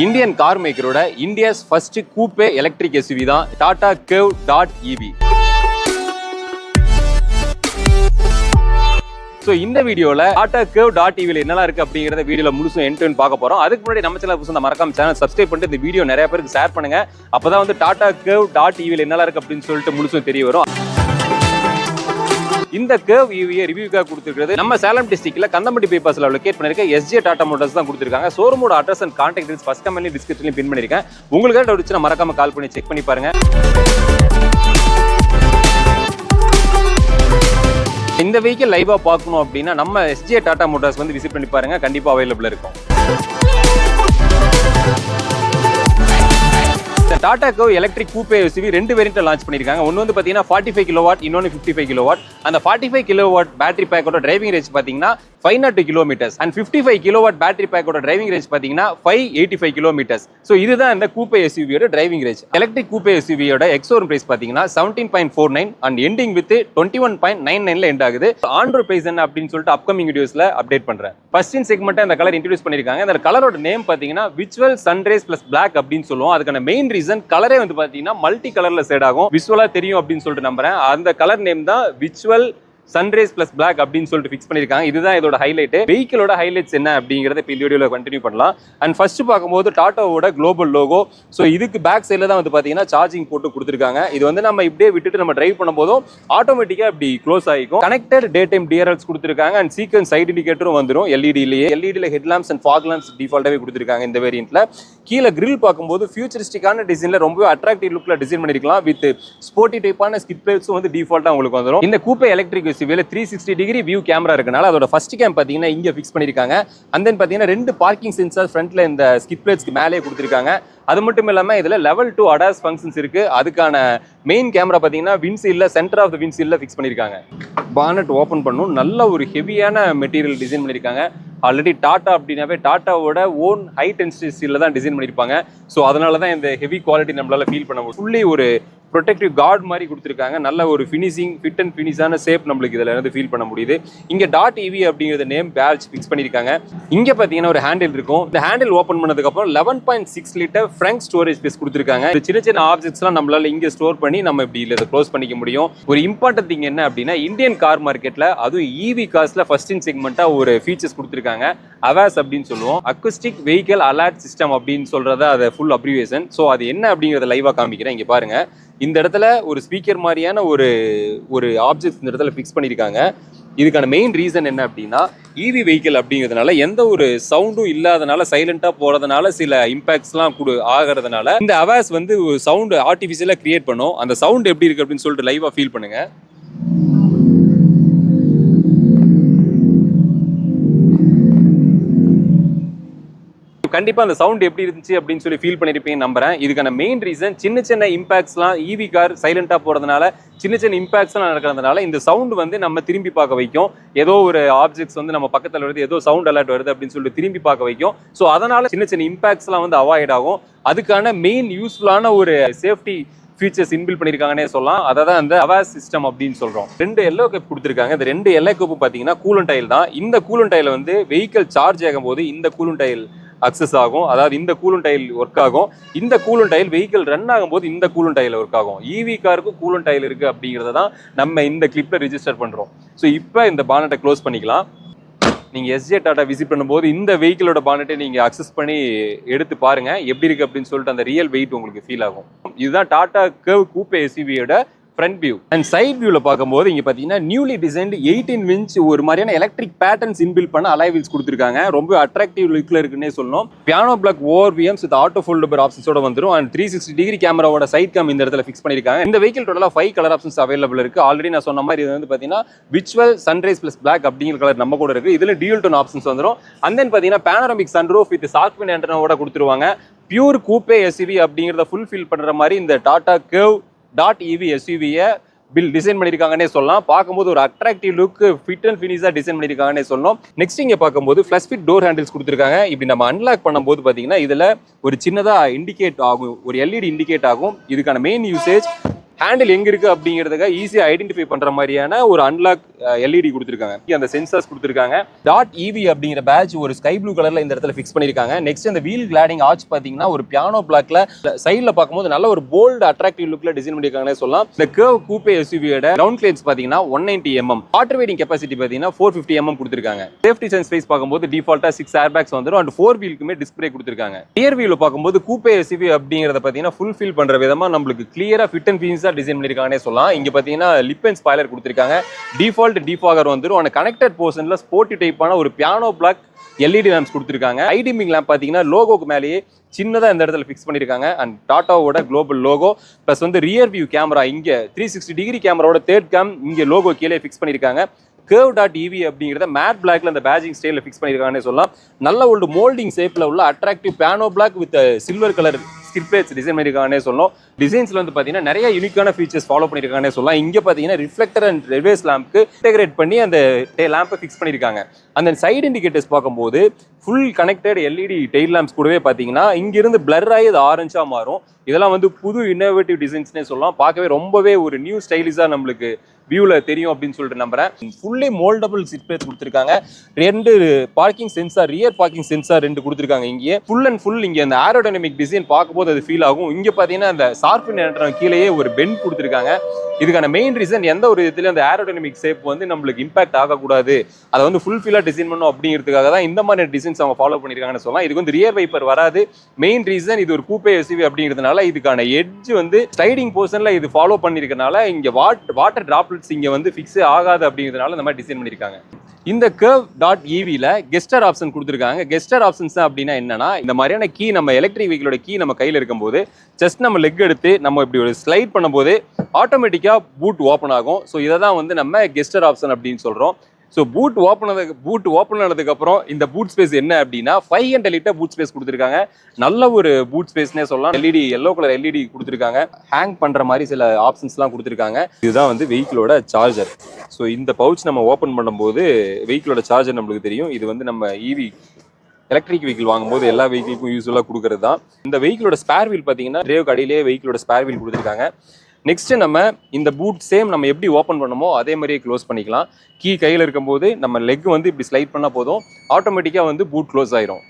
Indian car மேக்கரோட India's first coupe electric SUV தான் Tata Curvv dot EV so இந்த வீடியோவில் Tata Curvv dot டிவியில் என்னெல்லாம் இருக்குது அப்படிங்கிறத வீடியோவில் முழுசும் என் பார்க்க போகிறோம் அதுக்கு முன்னாடி நம்ம சேனல் புதுசு மறக்காம சேனல் சப்ஸ்கிரைப் பண்ணிட்டு இந்த வீடியோ நிறைய பேருக்கு ஷேர் பண்ணுங்கள் அப்போ தான் வந்து டாடா கேவ் டாட் டிவியில் என்னெல்லாம் இருக்குது அப்படின்னு சொல்லிட்டு முழுசும் தெரிய வரும். இந்த கேவ் ஈவியை ரிவ்யூக்காக கொடுத்துருக்கிறது. நம்ம சேலம் டிஸ்ட்ரிக்ட்ல கந்தமட்டி பைபாஸ்ல லொக்கேட் பண்ணிருக்க எஸ்ஜே டாடா மோட்டர்ஸ் தான் கொடுத்துருக்காங்க. ஷோரூமோட address and contact details first company டிஸ்கிரிப்ஷன்லையும் பின் பண்ணிருக்கேன். உங்களுக்கு டவுட் இருந்துச்சுன்னா மறக்காம கால் பண்ணி செக் பண்ணி பாருங்க. இந்த வெஹிக்கிள் லைவாக பார்க்கணும் அப்படின்னா நம்ம எஸ்ஜே டாடா மோட்டார்ஸ் வந்து விசிட் பண்ணி பாருங்க. கண்டிப்பாக அவைலபிள் இருக்கும். Tata Curvv electric coupe SUV ரெண்டு வேரியண்ட் லான்ச் பண்ணிருக்காங்க ஒன்று வந்து பார்த்தீங்கன்னா ஃபார்ட்டி ஃபைவ் கிலோ வாட் இன்னொன்று ஃபிஃப்டி ஃபைவ் கிலோ வாட் அந்த forty five kilo watt battery பேக்கோட டிரைவிங் ரேஞ்ச் பார்த்தீங்கன்னா five nought two kilometres and fifty five kilowatt battery பேக்கோட டிரைவிங் ரேஞ்ச் பார்த்தீங்கன்னா five eighty five kilometres so இதுதான் இந்த coupe எஸ்யூவியோட driving range electric coupe எஸ்யூவியோட ex showroom price பார்த்தீங்கன்னா seventeen point four nine and ending with twenty one point nine நைனில் end ஆகுது. ஆண்ட்ரோ பிரைஸ் என்ன அப்படின்னு சொல்லிட்டு அப்கமிங் வீடியோஸில் அப்டேட் பண்றேன். ஃபர்ஸ்ட் இன் செக்மெண்ட் அந்த கலர் இன்ட்ரடியூஸ் பண்ணிருக்காங்க அந்த கலரோட நேம் பார்த்தீங்கன்னா விச்சுவல் சன்ரைஸ் பிளஸ் பிளாக் அப்படின்னு சொல்லுவோம். அதுக்கான மெயின் ரீசன் கலரே வந்து பார்த்தீங்கன்னா மல்டி கலரில் சேட் ஆகும். விஷுவலாக தெரியும் அப்படின்னு சொல்லிட்டு நம்புறேன். அந்த கலர் நேம் தான் விச்சுவல் சன்ரைஸ் பிளஸ் பிளாக் அப்படின்னு சொல்லிட்டு ஃபிக்ஸ் பண்ணியிருக்காங்க. இதுதான் இதோட ஹைலைட் வெஹிக்கிளோட ஹைலைட்ஸ் என்ன அப்படிங்கிறத இப்போ வீடியோவில் கண்டினியூ பண்ணலாம். அண்ட் ஃபர்ஸ்ட் பார்க்கும்போது டாட்டாவோட குளோபல் லோகோ ஸோ இதுக்கு பேக் சைடில் தான் வந்து பார்த்தீங்கன்னா சார்ஜிங் போட்டு கொடுத்துருக்காங்க. இது வந்து நம்ம இப்படியே விட்டுட்டு நம்ம டிரைவ் பண்ணும்போதும் ஆட்டோமேட்டிக்காக இப்படி க்ளோஸ் ஆகிக்கும். கனெக்டட் டே டைம் டிஆர்எல்ஸ் கொடுத்துருக்காங்க அண்ட் சீக்கிரம் சைட் இண்டிகேட்டரும் வந்துடும் எல்இடிலேயே எல்இடியில் head lamps and fog lamps டிஃபால்ட்டாகவே கொடுத்துருக்காங்க இந்த வேரியண்ட்டில் கீழே கிரில் பார்க்கும்போது ஃபியூச்சரிஸ்டிக்கான டிசைனில் ரொம்ப அட்ராக்டிவ் லுக்கில் டிசைன் பண்ணியிருக்கலாம். வித் ஸ்போர்ட்டி டைப்பான ஸ்கிப் பிளேட்ஸும் வந்து டிஃபால்ட்டாக உங்களுக்கு வந்துடும் இந்த கூப்பை electric எஸ்யூவியில் three sixty degree view camera இருக்கனால அதோட ஃபர்ஸ்ட் கேம் பார்த்தீங்கன்னா இங்கே ஃபிக்ஸ் பண்ணியிருக்காங்க. அண்ட் தென் பார்த்தீங்கன்னா ரெண்டு பார்க்கிங் சென்சார் ஃப்ரண்ட்ல இந்த ஸ்கிப் பிளேட்ஸ்க்கு மேலே கொடுத்துருக்காங்க. அது மட்டும் இல்லாமல் இதில் லெவல் டூ அடாஸ் ஃபங்க்ஷன்ஸ் இருக்கு. அதுக்கான மெயின் கேமரா பார்த்தீங்கன்னா வின்சீல்ல சென்டர் ஆஃப் த வின்சீல்ல ஃபிக்ஸ் பண்ணியிருக்காங்க. பானட் ஓப்பன் பண்ணும். நல்ல ஒரு ஹெவியான மெட்டீரியல் டிசைன் பண்ணியிருக்காங்க. ஆல்ரெடி டாட்டா அப்படின்னாவே டாட்டாவோட ஓன் ஹை டென்சிட்டி ஸ்டீலில் தான் டிசைன் பண்ணியிருப்பாங்க. ஸோ அதனால தான் இந்த ஹெவி குவாலிட்டி நம்மளால ஃபீல் பண்ண முடியும். ஃபுல்லி ஒரு ப்ரொடெக்டிவ் கார்டு மாதிரி கொடுத்துருக்காங்க. நல்ல ஒரு ஃபினிஷிங் ஃபிட் அண்ட் ஃபினிஷான ஷேப் நம்மளுக்கு இதில் இருந்து ஃபீல் பண்ண முடியுது. இங்கே. டாட் இவி அப்படிங்கிறத நேம் பேட்ச் ஃபிக்ஸ் பண்ணியிருக்காங்க. இங்கே பார்த்தீங்கன்னா ஒரு ஹேண்டில் இருக்கும். இந்த ஹேண்டில் ஓப்பன் பண்ணதுக்கப்புறம் eleven point six litre frunk storage space கொடுத்துருக்காங்க. இந்த சின்ன சின்ன ஆப்ஜெக்ட்ஸ்லாம் நம்மளால் இங்கே ஸ்டோர் பண்ணி நம்ம இப்படி இல்லை க்ளோஸ் பண்ணிக்க முடியும். ஒரு இம்பார்ட்டன்ட் திங் என்ன அப்படின்னா இந்தியன் கார் மார்க்கெட்டில் அதுவும் இவி கார்ஸில் ஃபஸ்ட் இன் செக்மெண்ட்டாக ஒரு ஃபீச்சர்ஸ் கொடுத்துருக்காங்க. அவாஸ் அப்படின்னு சொல்லுவோம். அக்குஸ்டிக் வெஹிக்கல் அலர்ட் சிஸ்டம் அப்படின்னு சொல்றத அதை ஃபுல் அப்ரிவேஷன் ஸோ அது என்ன அப்படிங்கிறத லைவாக காமிக்கிறேன். இங்கே பாருங்க. இந்த இடத்துல ஒரு ஸ்பீக்கர் மாதிரியான ஒரு ஒரு ஆப்ஜெக்ட்ஸ் இந்த இடத்துல ஃபிக்ஸ் பண்ணியிருக்காங்க இதுக்கான மெயின் ரீசன் என்ன அப்படின்னா இவி வெஹிக்கிள் அப்படிங்கிறதுனால எந்த ஒரு சவுண்டும் இல்லாதனால சைலண்டாக போகிறதுனால சில இம்பாக்ட்ஸ்லாம் கொடு ஆகிறதுனால இந்த அவேஸ் வந்து சவுண்டு ஆர்டிஃபிஷியலாக கிரியேட் பண்ணும். அந்த சவுண்ட் எப்படி இருக்குது அப்படின்னு சொல்லிட்டு லைவாக ஃபீல் பண்ணுங்கள் கண்டிப்பாக அந்த சவுண்ட் எப்படி இருந்துச்சு அப்படின்னு சொல்லி ஃபீல் பண்ணிருப்பீங்கன்னு நம்புறேன். இதுக்கான மெயின் ரீசன் சின்ன சின்ன இம்பாக்ட்ஸ்லாம் ஈவி கார் சைலண்ட்டாக போகிறதுனால சின்ன சின்ன இம்பாக்ட்ஸ்லாம் நடக்கிறதுனால இந்த சவுண்ட் வந்து நம்ம திரும்பி பார்க்க வைக்கும். ஏதோ ஒரு ஆப்ஜெக்ட்ஸ் வந்து நம்ம பக்கத்தில் வருது ஏதோ சவுண்ட் அலர்ட் வருது அப்படின்னு சொல்லி திரும்பி பார்க்க வைக்கும். ஸோ அதனால் சின்ன சின்ன இம்பாக்ட்ஸ்லாம் வந்து அவாய்ட் ஆகும். அதுக்கான மெயின் யூஸ்ஃபுல்லான ஒரு சேஃப்டி ஃபீச்சர்ஸ் இன்பில் பண்ணியிருக்காங்கன்னே சொல்லலாம். அதை தான் அந்த அவாஸ் சிஸ்டம் அப்படின்னு சொல்கிறோம் ரெண்டு எல்லோ கப் கொடுத்துருக்காங்க. இந்த ரெண்டு எல்லோ கப்பு பார்த்தீங்கன்னா கூலன் டைல் தான். இந்த கூலன் டைல் வந்து வெஹிக்கிள் சார்ஜ் ஆகும் போது இந்த கூலன் டைல் அக்சஸ் ஆகும். அதாவது இந்த கூலும் டைல் ஒர்க் ஆகும். இந்த கூலும் டைல் வெஹிக்கிள் ரன் ஆகும்போது இந்த கூலும் டைல் ஒர்க் ஆகும். ஈவி காருக்கும் கூலன் டைல் இருக்குது அப்படிங்கிறத தான் நம்ம இந்த கிளிப்பில் ரிஜிஸ்டர் பண்ணுறோம் ஸோ இப்போ இந்த பானட்டை க்ளோஸ் பண்ணிக்கலாம். நீங்கள் எஸ்ஜே டாட்டா விசிட் பண்ணும்போது இந்த வெஹிக்கிளோட பானட்டை நீங்கள் அக்சஸ் பண்ணி எடுத்து பாருங்கள் எப்படி இருக்குது அப்படின்னு சொல்லிட்டு அந்த ரியல் வெயிட் உங்களுக்கு ஃபீல் ஆகும். இதுதான் டாட்டா கேவ் கூப்பே எஸ்யூவியோட ஃப்ரண்ட் வியூ அண்ட் சைட் வியூவில் பார்க்கும்போது இங்கே பார்த்தீங்கன்னா நியூலி டிசைன்டு எயிட்டீன் இன்ச் ஒரு மாதிரியான எலக்ட்ரிக் பேட்டர்ன்ஸ் இன்பில் பண்ண அலைவில்ஸ் வீல்ஸ் கொடுத்துருக்காங்க. ரொம்ப அட்ராக்டிவ் லுக்கில் இருக்குன்னே சொல்லணும். Piano black over VMs with auto foldable ஆப்ஷன்ஸோட வந்துடும் அண்ட் த்ரீ சிக்ஸ்டி டிகிரி கேமராவோட சைட் கேம் இந்த இடத்துல ஃபிக்ஸ் பண்ணியிருக்காங்க. இந்த வெஹிக்கிள் டோட்டலாக ஃபைவ் கலர் ஆப்ஷன்ஸ் அவைலபிள் இருக்குது ஆல்ரெடி நான் சொன்ன மாதிரி இது வந்து பார்த்தீங்கன்னா விச்சுவல் சன்ரைஸ் ப்ளஸ் பிளாக் அப்படிங்கிற கலர் நம்ம கூட இருக்குது இதில் டியூல் டோன் ஆப்ஷன்ஸ் வந்துடும் அண்ட் தென் பார்த்தீங்கன்னா panoramic sunroof with shark fin ஆண்டனோட கொடுத்துருவாங்க. பியூர் கூப்பே எஸ்யூவி அப்படிங்கிறத ஃபுல்ஃபில் பண்ணுற மாதிரி இந்த டாடா கேவ் டாட் இவி எஸ்யூவியை பில் டிசைன் பண்ணியிருக்காங்கன்னே சொல்லலாம். பார்க்கும்போது ஒரு அட்ராக்டிவ் லுக் ஃபிட் அண்ட் ஃபினிஷாக டிசைன் பண்ணியிருக்காங்கன்னே சொல்லணும். நெக்ஸ்ட் இங்கே பார்க்கும்போது ஃப்ளஷ் ஃபிட் டோர் ஹேண்டில்ஸ் கொடுத்துருக்காங்க. இப்படி நம்ம அன்லாக் பண்ணும்போது பார்த்தீங்கன்னா இதில் ஒரு சின்னதாக இண்டிகேட் ஆகும். ஒரு எல்இடி இண்டிகேட் ஆகும். இதுக்கான மெயின் யூசேஜ் ஹேண்டில் எங்கே இருக்குது அப்படிங்கிறதுக்காக ஈஸியாக ஐடென்டிஃபை பண்ணுற மாதிரியான ஒரு அன்லாக் எல்இடி கொடுத்துருக்காங்க. அந்த சென்சார்ஸ் கொடுத்துருக்காங்க. டாட் இவி அப்படிங்கிற பேட்ச் ஒரு ஸ்கை ப்ளூ கலரில் இந்த இடத்துல ஃபிக்ஸ் பண்ணியிருக்காங்க. நெக்ஸ்ட் அந்த வீல் கிளாடிங் ஆர்ச் பார்த்தீங்கன்னா ஒரு பியானோ பிளாக்ல சைடில் பார்க்கும்போது நல்ல ஒரு போல்டு அட்ராக்டிவ் லுக்கில் டிசைன் பண்ணியிருக்காங்கன்னு சொல்லலாம். இந்த கேவ் கூப்பே எஸ்யூவியோட கிரவுண்ட் கிளியன்ஸ் பார்த்தீங்கன்னா one ninety mm water wading capacity பார்த்தீங்கன்னா ஃபோர் ஃபிஃப்டி எம்எம் கொடுத்துருக்காங்க. சேஃப்டி சென்ஸ் வைஸ் பார்க்கும்போது டிஃபால்ட்டாக சிக்ஸ் ஏர் பேக்ஸ் வந்துடும் அண்ட் ஃபோர் வீலுக்குமே டிஸ்பிளே கொடுத்துருக்காங்க. ரியர் வியூல பார்க்கும்போது கூப்பே எஸ்யூவி அப்படிங்கிறத பார்த்தீங்கன்னா ஃபுல் ஃபில் பண்ணுற விதமாக நம்மளுக்கு கிளியராக ஃபிட் அண்ட் ஃபீன்ஸா டிசைன் பண்ணிருக்காங்கன்னே சொல்லலாம். இங்க பாத்தீங்கன்னா லிப் அண்ட் ஸ்பாய்லர் கொடுத்துருக்காங்க. டிஃபால்ட் டிஃபாகர் வந்துடும் அந்த கனெக்டட் போர்ஷனில் ஸ்போர்ட்டி டைப்பான ஒரு பியானோ பிளாக் எல்இடி லேம்ப்ஸ் கொடுத்துருக்காங்க. ஐடிமிங் லேம்ப் பார்த்தீங்கன்னா லோகோக்கு மேலேயே சின்னதாக இந்த இடத்துல ஃபிக்ஸ் பண்ணியிருக்காங்க அண்ட் டாட்டாவோட குளோபல் லோகோ ப்ளஸ் வந்து ரியர் வியூ கேமரா இங்கே த்ரீ சிக்ஸ்டி டிகிரி கேமராவோட தேர்ட் கேம் இங்கே லோகோ கீழே ஃபிக்ஸ் பண்ணியிருக்காங்க கேர்வ் டாட் இவி அப்படிங்கிறத மேட் பிளாக்ல அந்த பேஜிங் ஸ்டைலில் ஃபிக்ஸ் பண்ணியிருக்காங்கன்னு சொல்லலாம். நல்ல ஒரு மோல்டிங் ஷேப்பில் உள்ள attractive piano black with silver colour skid plates design பண்ணியிருக்காங்கன்னே சொல்லலாம் டிசைன்ஸ்ல வந்து பார்த்தீங்கன்னா நிறைய யூனிக்கான ஃபீச்சர்ஸ் ஃபாலோ பண்ணியிருக்காங்கன்னே சொல்லலாம். இங்கே பார்த்தீங்கன்னா ரிஃப்ளெக்டர் அண்ட் ரிவேஸ் லேம்ப்க்கு இன்டெகிரேட் பண்ணி அந்த லேம்பை ஃபிக்ஸ் பண்ணியிருக்காங்க அந்த சைடு இண்டிகேட்டர்ஸ் பார்க்கும்போது full connected LED tail lamps கூடவே பார்த்தீங்கன்னா இங்கிருந்து பிளர் ஆகி அது ஆரஞ்சாக மாறும். இதெல்லாம் வந்து புது இன்னோவேட்டிவ் டிசைன்ஸ்னே சொல்லலாம். பார்க்கவே ரொம்பவே ஒரு நியூ ஸ்டைலிஷாக நம்மளுக்கு வியூவில் தெரியும் அப்படின்னு சொல்லிட்டு நம்புறேன். ஃபுல்லி மோல்டபுள் சிட் பிளேட் கொடுத்துருக்காங்க. ரெண்டு parking sensor rear parking sensor ரெண்டு கொடுத்துருக்காங்க இங்கே ஃபுல் அண்ட் ஃபுல் இங்கே அந்த ஏரோடைனமிக் டிசைன் பார்க்கும்போது அது ஃபீல் ஆகும். இங்கே பார்த்தீங்கன்னா அந்த சார்பின் என்ற கீழேயே ஒரு பெண்ட் கொடுத்துருக்காங்க. இதுக்கான மெயின் ரீசன் எந்த ஒரு விதத்துலையும் அந்த ஏரோடைனமிக் ஷேப் வந்து நம்மளுக்கு இம்பாக்ட் ஆகக்கூடாது. அதை வந்து ஃபுல்ஃபில்லாக டிசைன் பண்ணும் அப்படிங்கிறதுக்காக தான் இந்த மாதிரி டிசைன்ஸ் அவங்க ஃபாலோ பண்ணியிருக்காங்கன்னு சொல்லலாம். இதுக்கு வந்து ரியர் வைப்பர் வராது. மெயின் ரீசன் இது ஒரு கூப்பே எஸ்யூவி அப்படிங்கிறதுனால இதுக்கான எட்ஜ் வந்து ஸ்லைடிங் போர்ஷனில் இது ஃபாலோ பண்ணியிருக்கனால இங்கே வாட் வாட்டர் டிராப்லெட்ஸ் இங்கே வந்து ஃபிக்ஸே ஆகாது அப்படிங்கிறதுனால இந்த மாதிரி டிசைன் பண்ணியிருக்காங்க இந்த கர்வ் டாட் இவியில் கெஸ்டர் ஆப்ஷன் கொடுத்துருக்காங்க. கெஸ்டர் ஆப்ஷன்ஸ் அப்படின்னா என்னன்னா இந்த மாதிரியான கீ நம்ம எலக்ட்ரிக் வெஹிக்கிளோட கீ நம்ம கையில் இருக்கும்போது ஜஸ்ட் நம்ம லெக் எடுத்து நம்ம இப்படி ஒரு ஸ்லைட் பண்ணும்போது ஆட்டோமேட்டிக்காக பூட் ஓப்பன் ஆகும். ஸோ இதை தான் வந்து நம்ம கெஸ்டர் ஆப்ஷன் அப்படின்னு சொல்கிறோம் ஸோ பூட் ஓப்பன் ஆனதுக்கு பூட் ஓப்பன் ஆனதுக்கப்புறம் இந்த பூட் ஸ்பேஸ் என்ன அப்படின்னா five hundred litre boot space கொடுத்துருக்காங்க. நல்ல ஒரு பூட் ஸ்பேஸ்னே சொல்லலாம். எல்இடி எல்லோ கலர் எல்இடி கொடுத்துருக்காங்க. ஹேங் பண்ணுற மாதிரி சில ஆப்ஷன்ஸ்லாம் கொடுத்துருக்காங்க. இதுதான் வந்து வெஹிக்கிளோட சார்ஜர் ஸோ இந்த பவுச் நம்ம ஓப்பன் பண்ணும்போது வெஹிக்கிளோட சார்ஜர் நம்மளுக்கு தெரியும். இது வந்து நம்ம இவி எலக்ட்ரிக் வெஹிக்கிள் வாங்கும்போது எல்லா வெஹிக்கிளுக்கும் யூஸ்ஃபுல்லாக கொடுக்குறது தான் இந்த வெஹிக்கிளோட ஸ்பேர் வீல் பார்த்தீங்கன்னா ரேவுக்கு கடையிலேயே வெஹிக்கிளோட ஸ்பேர் வீல் கொடுத்துருக்காங்க. நெக்ஸ்ட் நம்ம இந்த பூட் சேம் நம்ம எப்படி ஓப்பன் பண்ணமோ அதே மாதிரியே க்ளோஸ் பண்ணிக்கலாம். கீ கையில் இருக்கும்போது நம்ம லெக் வந்து இப்படி ஸ்லைட் பண்ணால் போதும். ஆட்டோமேட்டிக்காக வந்து பூட் க்ளோஸ் ஆயிரும்.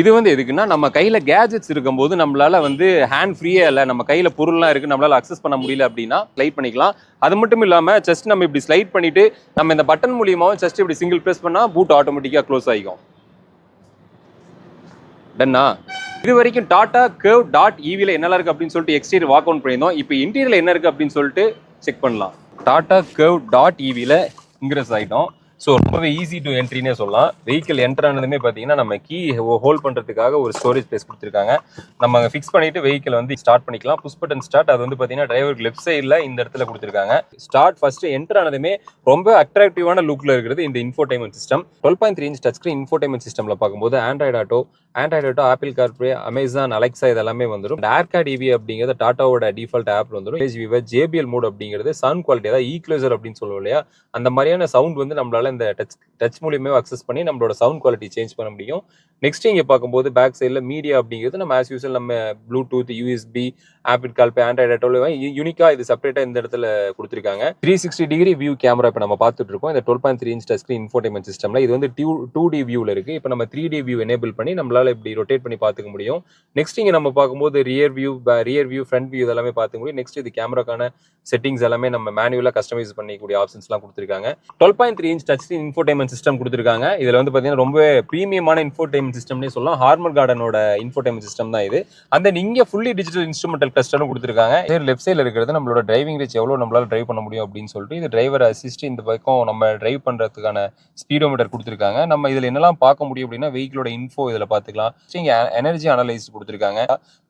இது வந்து எதுக்குன்னா நம்ம கையில் கேஜெட்ஸ் இருக்கும்போது நம்மளால வந்து ஹேண்ட் ஃப்ரீயே இல்லை நம்ம கையில் பொருள்லாம் இருக்குது நம்மளால அக்சஸ் பண்ண முடியல அப்படின்னா ஸ்லைட் பண்ணிக்கலாம். அது மட்டும் இல்லாமல் ஜஸ்ட் நம்ம இப்படி ஸ்லைட் பண்ணிட்டு நம்ம இந்த பட்டன் மூலியமாவும் ஜஸ்ட் இப்படி சிங்கிள் ப்ரெஸ் பண்ணால் பூட் ஆட்டோமேட்டிக்காக க்ளோஸ் ஆகிக்கும். டன்னா? இது வரைக்கும் டாடா கேவ் டாட் இவியில் என்னெல்லாம் இருக்குது அப்படின்னு சொல்லிட்டு எக்ஸ்டீரியர் வாக் அவுட் பண்ணியிருந்தோம். இப்போ இன்டீரியர்ல என்ன இருக்குது அப்படின்னு சொல்லிட்டு செக் பண்ணலாம். டாடா கேவ் டாட் இவியில் இன்க்ரெஸ் ஆகிட்டோம் ஸோ ரொம்பவே ஈஸி டு என்ட்ரினே சொல்லலாம். வெஹிக்கிள் என்டர் ஆனதுமே பார்த்தீங்கன்னா நம்ம கீ ஹோல்ட் பண்ணுறதுக்காக ஒரு ஸ்டோரேஜ் பிளேஸ் கொடுத்துருக்காங்க. நம்ம அங்கே ஃபிக்ஸ் பண்ணிட்டு வெஹிக்கிள் வந்து ஸ்டார்ட் பண்ணிக்கலாம். புஷ் பட்டன் ஸ்டார்ட் அது வந்து பார்த்தீங்கன்னா டிரைவருக்கு லெஃப்ட் சைடில் இந்த இடத்துல கொடுத்துருக்காங்க. ஸ்டார்ட் ஃபர்ஸ்ட் என்டர் ஆனதுமே ரொம்ப அட்ராக்டிவான லுக்கில் இருக்கிறது இந்த infotainment system twelve point three inch touch screen infotainment சிஸ்டமில் பார்க்கும்போது Android Auto Android Auto Apple CarPlay Amazon Alexa இதெல்லாமே வந்துடும் ஏர்கா டிவி அப்படிங்கிறது டாட்டாவோட டிஃபால்ட் ஆப் வந்துடும் விவர் ஜேபிஎல் மோட் அப்படிங்கிறது சவுண்ட் குவாலிட்டி அதாவது ஈக்ளோசர் அப்படின்னு சொல்லுவோம் இல்லையா? அந்த மாதிரியான சவுண்ட் வந்து நம்மளால இந்த டச் டச் மூலியமே அக்சஸ் பண்ணி நம்மளோட சவுண்ட் குவாலிட்டி சேஞ்ச் பண்ண முடியும். நெக்ஸ்ட் இங்கே பார்க்கும்போது பேக் சைடில் மீடியா அப்படிங்கிறது நம்ம ஆஸ் யூஸ்வல் நம்ம Bluetooth USB Apple CarPlay Android dual யூனிக்கா இது செப்பரேட்டாக இந்த இடத்துல கொடுத்துருக்காங்க. Three sixty degree view camera இப்போ நம்ம பார்த்துட்டு இருக்கோம். இந்த twelve point three inch touch screen infotainment சிஸ்டமில் இது வந்து டூ டூ டி வியூவில் இருக்குது இப்போ நம்ம த்ரீ டி வியூ எனேபிள் பண்ணி நம்மளால இப்படி ரொட்டேட் பண்ணி பார்த்துக்க முடியும். நெக்ஸ்ட் இங்கே நம்ம பார்க்கும்போது rear view rear view front view இதெல்லாமே பார்த்துக்க முடியும். நெக்ஸ்ட் இது கேமராக்கான செட்டிங்ஸ் எல்லாமே நம்ம மேனுவலாக கஸ்டமைஸ் பண்ணிக்கூடிய ஆப்ஷன்ஸ்லாம் கொடுத்துருக்காங்க. Twelve point three inch touch screen infotainment system கொடுத்துருக்காங்க. இதில் வந்து பார்த்தீங்கன்னா ரொம்ப ப்ரீமியமான இன்ஃபோர்டைமெண்ட் சிஸ்டம்னே சொல்லலாம். ஹார்மர் கார்டனோட இன்ஃபோர்டைமெண்ட் சிஸ்டம் தான் இது. அந்த நீங்கள் ஃபுல்லி டிஜிட்டல் இன்ஸ்ட்ருமெண்டல் கிளஸ்டரும் கொடுத்துருக்காங்க. லெஃப்ட் சைடில் இருக்கிறது நம்மளோட டிரைவிங் ரீச் எவ்வளோ நம்மளால டிரைவ் பண்ண முடியும் அப்படின்னு சொல்லிட்டு இது டிரைவர் அசிஸ்ட் இந்த பக்கம் நம்ம டிரைவ் பண்ணுறதுக்கான ஸ்பீடோமீட்டர் கொடுத்துருக்காங்க. நம்ம இதில் என்னெல்லாம் பார்க்க முடியும் அப்படின்னா வெஹிக்கிளோட இன்ஃபோ இதில் பார்த்துக்கலாம். இங்கே எனர்ஜி அனலைஸ் கொடுத்துருக்காங்க.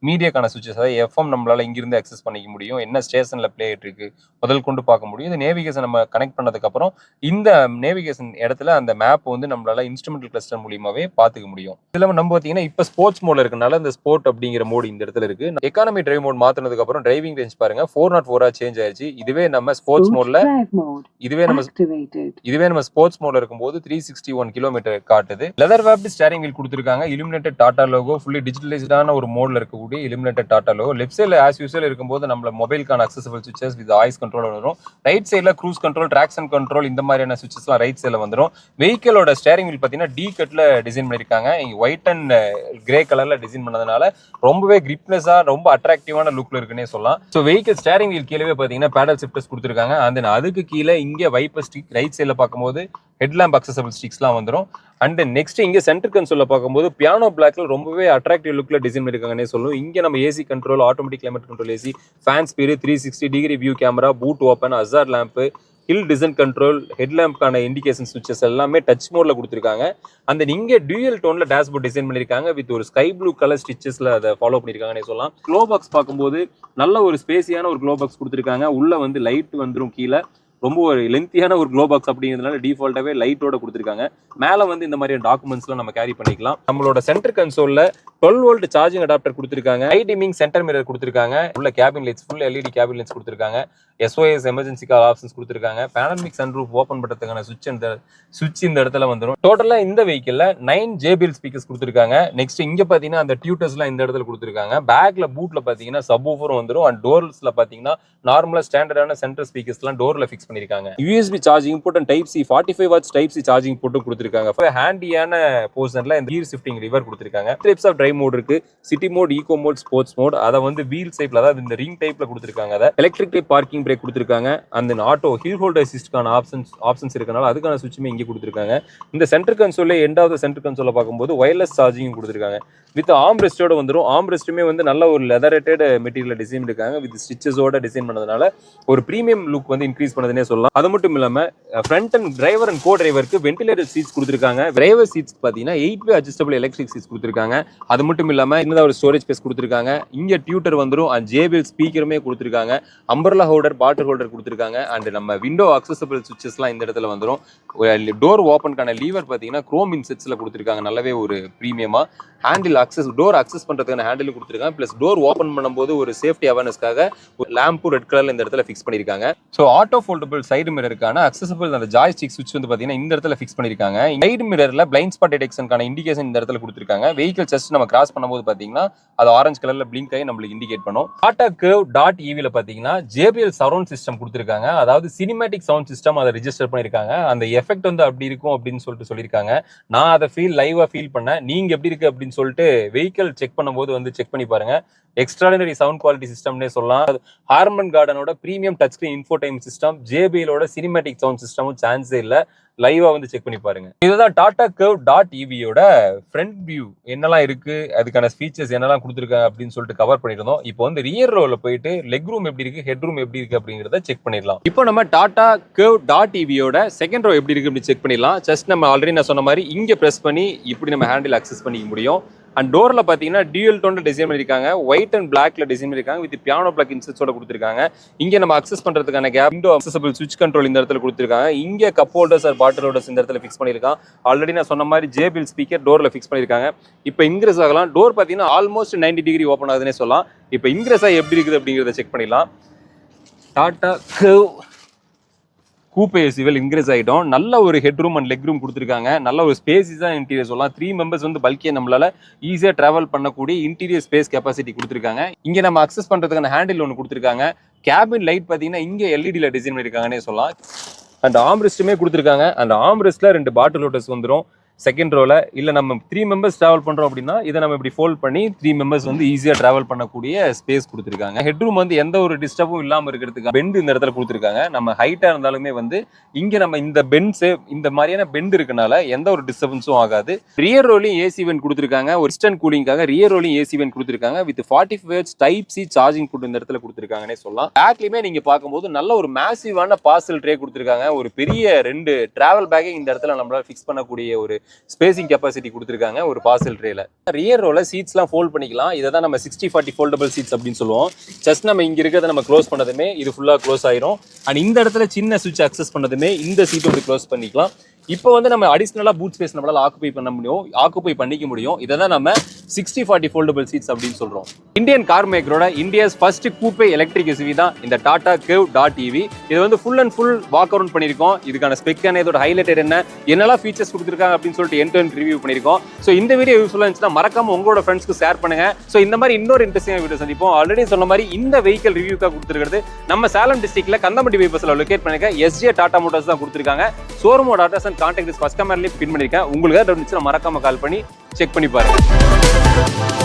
மீடியாக்கான சுவிச்சஸ் அதாவது எஃப்எம் நம்மளால இங்கிருந்து அக்சஸ் பண்ணிக்க முடியும். என்ன ஸ்டேஷனில் பிளே இருக்கு முதல் கொண்டு பார்க்க முடியும். இந்த நேவிகேஷன் நம்ம கனெக்ட் பண்ணதுக்கப்புறம் இந்த நேவிகேஷன் இடத்துல அந்த மேப் வந்து நம்மளால இன்ஸ்ட்ருமெண்டல் கிளஸ்டர் மூலியமாவே பார்த்துக்க முடியும். இதுல நம்ம பார்த்தீங்கன்னா இப்போ ஸ்போர்ட்ஸ் மோட்ல இருக்கனால இந்த ஸ்போர்ட் அப்படிங்கிற மோடு இந்த இடத்துல இருக்கு. எக்கானமி டிரைவ் மோட் மாத்தினதுக்கு அப்புறம் டிரைவிங் ரேஞ்ச் பாருங்க. ஃபோர் நாட் ஃபோரா சேஞ்ச் ஆயிருச்சு. இதுவே நம்ம ஸ்போர்ட்ஸ் மோட்ல இதுவே நம்ம. இதுவே நம்ம ஸ்போர்ட்ஸ் மோட்ல இருக்கும்போது த்ரீ சிக்ஸ்டி ஒன் கிலோமீட்டர் காட்டுது. லெதர் வேப்டு ஸ்டேரிங் வீல் கொடுத்துருக்காங்க. இலுமினேட்டட் டாடா லோகோ ஃபுல்லி டிஜிட்டலைஸ்டான ஒரு மோட்ல இருக்கக்கூடிய இலுமினேட்டட் டாடா லோகோ லெஃப்ட் சைடில் ஆஸ் யூஸ்வல் இருக்கும்போது நம்மள மொபைலுக்கான accessible switches with voice control வரும். ரைட் சைடில் க்ரூஸ் கண்ட்ரோல் ட்ராக்ஷன் கண்ட்ரோல் இந்த மாதிரியான சுவிச்சஸ்லாம் ரைட் சைடில் வந்துடும் வெஹிக்கிளோட ஸ்டேரிங் வீல் பார்த்தீங்கன்னா டி கட்ல டிசைன் பண்ணியிருக்காங்க. இங்கே ஒயிட் அண்ட் கிரே கலர்ல டிசைன் பண்ணதுனால ரொம்பவே கிரிப்னஸா ரொம்ப அட்ராக்டிவான லுக்ல இருக்குன்னே சொல்லலாம். ஸோ வெஹிக்கிள் ஸ்டேரிங் வீல் கீழே பார்த்தீங்கன்னா பேடல் ஷிஃப்டர்ஸ் கொடுத்துருக்காங்க. அந்த அதுக்கு கீழே இங்கே வைப்பர் ஸ்டிக் ரைட் சைடில் பார்க்கும்போது ஹெட்லாம்ப் அக்சசபிள் ஸ்டிக்ஸ்லாம் வந்துடும் அண்ட் நெக்ஸ்ட் இங்கே சென்டர் கன்சோலில் பார்க்கும்போது பியானோ பிளாக்ல ரொம்பவே அட்ராக்டிவ் லுக்ல டிசைன் பண்ணிருக்காங்கன்னே சொல்லும். இங்கே நம்ம AC control automatic climate control AC fan speed three sixty degree view camera boot open hazard lamp hill descent control ஹெட்லாம்ப்கான indication switches எல்லாமே டச் மோடில் கொடுத்துருக்காங்க. அந்த இங்கே டியூயல் டோன்ல டேஷ்போர்ட் டிசைன் பண்ணிருக்காங்க வித் ஒரு ஸ்கை ப்ளூ கலர் ஸ்டிச்சஸில் அதை ஃபாலோ பண்ணிருக்காங்கன்னு சொல்லலாம். க்ளோ பாக்ஸ் பார்க்கும்போது நல்ல ஒரு ஸ்பேசியான ஒரு க்ளோ பாக்ஸ் கொடுத்துருக்காங்க. உள்ளே வந்து லைட் வந்துடும் கீழே. ரொம்ப ஒரு லென்த்தியான ஒரு க்ளோ பாக்ஸ் அப்படிங்கிறதுனால டிஃபால்ட்டாகவே லைட்டோட கொடுத்துருக்காங்க. மேலே வந்து இந்த மாதிரியான டாக்குமெண்ட்ஸ்லாம் நம்ம கேரி பண்ணிக்கலாம். நம்மளோட சென்டர் கன்சோலில் டுவெல் வோல்ட் சார்ஜிங் அடாப்டர் கொடுத்துருக்காங்க. ஹை டிமிங் சென்டர் மிரர் கொடுத்துருக்காங்க. உள்ள cabin lights full LED cabin lights கொடுத்துருக்காங்க. எஸ்ஓஎஸ் எமர்ஜென்சி கால் ஆப்ஷன்ஸ் கொடுத்துருக்காங்க. பேனமிக் சன் ரூஃப் ஓப்பன் பண்ணுறதுக்கான சுவிட்ச் இந்த சுவிட்ச் இந்த இடத்துல வந்துடும் டோட்டலாக இந்த வெஹிக்கிளில் நைன் ஜேபிஎல் ஸ்பீக்கர்ஸ் கொடுத்துருக்காங்க. நெக்ஸ்ட் இங்கே பார்த்தீங்கன்னா அந்த டியூட்டர்ஸ்லாம் இந்த இடத்துல கொடுத்துருக்காங்க. பேக்ல பூட்டில் பார்த்தீங்கன்னா சப் ஊஃபரும் வந்துடும் அண்ட் டோர்ஸ்ல பார்த்தீங்கன்னா நார்மலாக ஸ்டாண்டர்டான சென்டர் ஸ்பீக்கர்ஸ்லாம் டோரில் ஃபிக்ஸ் பண்ணியிருக்காங்க USB charging port type C forty five watts type C charging port கொடுத்துருக்காங்க. ஹேண்டியான போர்ஷனில் இந்த கீர் ஷிஃப்டிங் ரிவர் கொடுத்துருக்காங்க. டைப்ஸ் ஆஃப் டிரைவ் மோட் இருக்கு city mode eco mode sports mode அதை வந்து வீல் டைப்ல அதாவது இந்த ரிங் டைப்ல கொடுத்துருக்காங்க. அதை எலக்ட்ரிக் டைப் பார்க்கிங் பிரேக் கொடுத்துருக்காங்க. அந்த ஆட்டோ ஹில் ஹோல்டர் அசிஸ்ட்கான ஆப்ஷன்ஸ் ஆப்ஷன்ஸ் இருக்கனால அதுக்கான சுவிட்சுமே இங்கே கொடுத்துருக்காங்க. இந்த சென்டர் கன்சோல்ல எண்டாவது சென்டர் கன்சோல பார்க்கும்போது ஒயர்லெஸ் சார்ஜிங் கொடுத்துருக்காங்க. வித் ஆம் ரெஸ்டோட வந்துடும் ஆம் ரெஸ்ட்டுமே வந்து நல்ல ஒரு லெதரேட்டட் மெட்டீரியல் டிசைன் இருக்காங்க வித் ஸ்டிச்சஸோட டிசைன் பண்ணதுனால ஒரு ப்ரீமியம் லுக் வந்து இன்க்ரீஸ் பண்ணதுனே சொல்லலாம். அது மட்டும் இல்லாம front and driver and co டிரைவருக்கு வென்டிலேட்டர் சீட்ஸ் கொடுத்துருக்காங்க. டிரைவர் சீட்ஸ் பார்த்தீங்கன்னா eight way adjustable electric seats கொடுத்துருக்காங்க. அது மட்டும் இல்லாமல் இன்னும் ஒரு ஸ்டோரேஜ் ஸ்பேஸ் கொடுத்துருக்காங்க. இங்கே டியூட்டர் வந்துடும் அண்ட் ஜேபிஎல் ஸ்பீக்கருமே கொடுத்துருக்காங்க. அம்பர்லா ஹோல்டர் பாட்டில் ஹோல்டர் கொடுத்துருக்காங்க. அண்ட் நம்ம விண்டோ அக்சசபிள் சுவிச்சஸ்லாம் இந்த இடத்துல வந்துடும் டோர் ஓப்பனுக்கான லீவர் பார்த்தீங்கன்னா குரோம் இன்செட்ஸில் கொடுத்துருக்காங்க. நல்லாவே ஒரு ப்ரீமியமாக ஹேண்டில் அக்சஸ் டோர் அக்சஸ் பண்ணுறதுக்கான ஹேண்டில் கொடுத்துருக்காங்க. ப்ளஸ் டோர் ஓப்பன் பண்ணும்போது ஒரு சேஃப்டி அவேர்னஸ்க்காக ஒரு லேம்பு ரெட் கலரில் இந்த இடத்துல ஃபிக்ஸ் பண்ணியிருக்காங்க ஸோ ஆட்டோ ஃபோல்டபிள் சைடு மிரருக்கான அக்சசபிள் அந்த ஜாய்ஸ்டிக் சுவிட்ச் வந்து பார்த்தீங்கன்னா இந்த இடத்துல ஃபிக்ஸ் பண்ணியிருக்காங்க சைடு மிரரில் பிளைண்ட் ஸ்பாட் டிடெக்ஷனுக்கான இண்டிகேஷன் இந்த இடத்துல கொடுத்துருக்காங்க. வெஹிக்கல் ஜஸ்ட் நம்ம கிராஸ் பண்ணும்போது பார்த்தீங்கன்னா அது ஆரஞ்சு கலரில் பிளிங்க் ஆகி நம்மளுக்கு இண்டிகேட் பண்ணும். டாட்டா கேவ் டாட் இவியில் பார்த்தீங்கன்னா ஜேபிஎல் சரௌண்ட் சிஸ்டம் கொடுத்துருக்காங்க. அதாவது சினிமேட்டிக் சவுண்ட் சிஸ்டம் அதை ரிஜிஸ்டர் பண்ணியிருக்காங்க. அந்த எஃபெக்ட் வந்து அப்படி இருக்கும் அப்படின்னு சொல்லிட்டு சொல்லியிருக்காங்க. நான் அதை ஃபீல் லைவாக ஃபீல் பண்ணேன். நீங்கள் எப்படி இருக்கு அப்படின்னு சொல்லிட்டு வெஹிக்கிள் செக் பண்ணும்போது வந்து செக் பண்ணி பாருங்க. எக்ஸ்ட்ராடினரி சவுண்ட் குவாலிட்டி சிஸ்டம்னே சொல்லலாம். ஹார்மன் கார்டனோட premium touch screen infotainment system ஜேபிஎலோட cinematic sound சிஸ்டமும் சான்ஸே இல்லை. லைவா வந்து செக் பண்ணி பாருங்க. இதுதான் டாடா கர்வ் டாட் இவியோட ஃப்ரண்ட் வியூ என்னெல்லாம் இருக்கு அதுக்கான ஃபீச்சர்ஸ் என்னெல்லாம் கொடுத்துருக்காங்க அப்படின்னு சொல்லிட்டு கவர் பண்ணிருந்தோம் இப்போ வந்து ரியர் ரோல போயிட்டு லெக் ரூம் எப்படி இருக்கு ஹெட் ரூம் எப்படி இருக்கு அப்படிங்கிறத செக் பண்ணிடலாம். இப்போ நம்ம டாடா கர்வ் டாட் இவியோட செகண்ட் ரோ எப்படி இருக்கு அப்படி செக் பண்ணிடலாம். ஜஸ்ட் நம்ம ஆல்ரெடி நான் சொன்ன மாதிரி இங்கே ப்ரெஸ் பண்ணி இப்படி நம்ம ஹேண்டில் அக்சஸ் பண்ணிக்க முடியும். அண்ட் டோரில் பார்த்தீங்கன்னா டியூல் டோனில் டிசைன் பண்ணியிருக்காங்க ஒயிட் அண்ட் பிளாக்ல டிசைன் பண்ணியிருக்காங்க வித் பியானோ பிளாக் இன்செட்ஸோட கொடுத்துருக்காங்க. இங்கே நம்ம அக்சஸ் பண்ணுறதுக்கான கேப் விண்டோ அக்சசபிள் சுவிட்ச் கண்ட்ரோல் இந்த இடத்துல கொடுத்துருக்காங்க. இங்கே cup holders or bottle holders இந்த இடத்துல ஃபிக்ஸ் பண்ணியிருக்கான் ஆல்ரெடி நான் சொன்ன மாதிரி ஜேபிஎல் ஸ்பீக்கர் டோரில் ஃபிக்ஸ் பண்ணியிருக்காங்க இப்போ இங்கிரஸ் ஆகலாம். டோர் பார்த்தீங்கன்னா ஆல்மோஸ்ட் 90 டிகிரி ஓப்பன் ஆகுதுன்னே சொல்லலாம். இப்போ இங்கிரஸாக எப்படி இருக்குது அப்படிங்கிறத செக் பண்ணிடலாம். டாட்டா கவ் கூப்பே சிவில் இன்க்ரீஸ் ஆகிட்டோம் நல்ல ஒரு head room and leg room கொடுத்துருக்காங்க. நல்ல ஒரு ஸ்பேஸிஸாக இன்டீரியர் சொல்லலாம். த்ரீ மெம்பர்ஸ் வந்து பல்கியாக நம்மளால ஈஸியாக ட்ராவல் பண்ணக்கூடிய இன்டீரியர் ஸ்பேஸ் கெப்பாசிட்டி கொடுத்துருக்காங்க. இங்கே நம்ம அக்சஸ் பண்ணுறதுக்கான ஹேண்டில் ஒன்று கொடுத்துருக்காங்க. கேபின் லைட் பார்த்தீங்கன்னா இங்கே எல்இடியில் டிசைன் பண்ணியிருக்காங்கன்னே சொல்லலாம். அண்ட் ஆம்ரெஸ்ட்டுமே கொடுத்துருக்காங்க. அந்த ஆம்ரெஸ்ட்டில் ரெண்டு பாட்டில் லோட்டஸ் வந்துடும் செகண்ட் ரோவில் இல்லை நம்ம த்ரீ மெம்பர்ஸ் ட்ராவல் பண்ணுறோம் அப்படின்னா இதை நம்ம இப்படி ஃபோல்ட் பண்ணி த்ரீ மெம்பர்ஸ் வந்து ஈஸியாக ட்ராவல் பண்ணக்கூடிய ஸ்பேஸ் கொடுத்துருக்காங்க. ஹெட் ரூம் வந்து எந்த ஒரு டிஸ்டர்பும் இல்லாமல் இருக்கிறதுக்கு பெண்டு இந்த இடத்துல கொடுத்துருக்காங்க. நம்ம ஹைட்டாக இருந்தாலுமே வந்து இங்கே நம்ம இந்த பெண்ட்ஸு இந்த மாதிரியான பெண்ட் இருக்கனால எந்த ஒரு டிஸ்டர்பன்ஸும் ஆகாது. ரியர் ரோலையும் ஏசி வென்ட் கொடுத்துருக்காங்க. ஒரு ஸ்டன் கூலிங்காக ரியர் ரோலையும் ஏசி வென்ட் கொடுத்துருக்காங்க. With forty five type C charging port இந்த இடத்துல கொடுத்துருக்காங்கன்னே சொல்லலாம். பேக்லயுமே நீங்கள் பார்க்கும்போது நல்ல ஒரு மேசிவான பார்சல் ட்ரே கொடுத்துருக்காங்க. ஒரு பெரிய ரெண்டு ட்ராவல் பேக்கை இந்த இடத்துல நம்மளால ஃபிக்ஸ் பண்ணக்கூடிய ஒரு ஸ்பேசிங் கெப்பாசிட்டி கொடுத்துருக்காங்க ஒரு பார்சல் ட்ரேல ரியர் ரோல சீட்ஸ்லாம் ஃபோல்ட் பண்ணிக்கலாம். இதை தான் நம்ம சிக்ஸ்டி ஃபார்ட்டி ஃபோல்டபுள் சீட்ஸ் அப்படின்னு சொல்லுவோம். ஜஸ்ட் நம்ம இங்கே இருக்கிறத நம்ம க்ளோஸ் பண்ணதுமே இது ஃபுல்லாக க்ளோஸ் ஆயிரும். அண்ட் இந்த இடத்துல சின்ன சுவிட்ச் அக்சஸ் பண்ணதுமே இந்த சீட் வந்து க்ளோஸ் பண்ணிக்கலாம். இப்போ வந்து நம்ம அடிஷ்னலாக பூட் ஸ்பேஸ் நம்மளால ஆக்குப்பை பண்ண முடியும். ஆக்குப்பை பண்ணிக்க முடியும். இதை தான் நம்ம சிக்ஸ்டி ஃபார்ட்டி ஃபோல்டபுள் சீட்ஸ் அப்படின்னு சொல்கிறோம் Indian car மேக்கரோட India's first coupe electric SUV தான் இந்த டாடா கேவ் டாட் இவி இது வந்து full and full walk around பண்ணியிருக்கோம். இதுக்கான ஸ்பெக் என்ன இதோட ஹைலைட் என்ன என்னெல்லாம் ஃபீச்சர்ஸ் கொடுத்துருக்காங்க அப்படின்னு சொல்லிட்டு என் டு ரிவ்யூ பண்ணியிருக்கோம். ஸோ இந்த வீடியோ யூஸ்ஃபுல்லாக இருந்துச்சுன்னா மறக்காம உங்களோட ஃப்ரெண்ட்ஸ்க்கு ஷேர் பண்ணுங்க. ஸோ இந்த மாதிரி இன்னொரு இன்ட்ரெஸ்டிங் வீடியோ சந்திப்போம். ஆல்ரெடி சொன்ன மாதிரி இந்த வெஹிக்கல் ரிவ்யூக்காக கொடுத்துருக்கிறது நம்ம சேலம் டிஸ்ட்ரிக்ட்ல கந்தமட்டி பைபஸ்ல லொகேட் பண்ணிருக்க எஸ்ஜே டாடா மோட்டார்ஸ் தான் கொடுத்துருக்காங்க. ஷோரூமோட அட்ரஸ் அண்ட் கான்டாக்ட் ஃபஸ்ட் கமர்லேயே பின் பண்ணியிருக்கேன் உங்களுக்கு இருந்துச்சுன்னா மறக்காம கால் பண்ணி செக் பண்ணி பாருங்க. Thank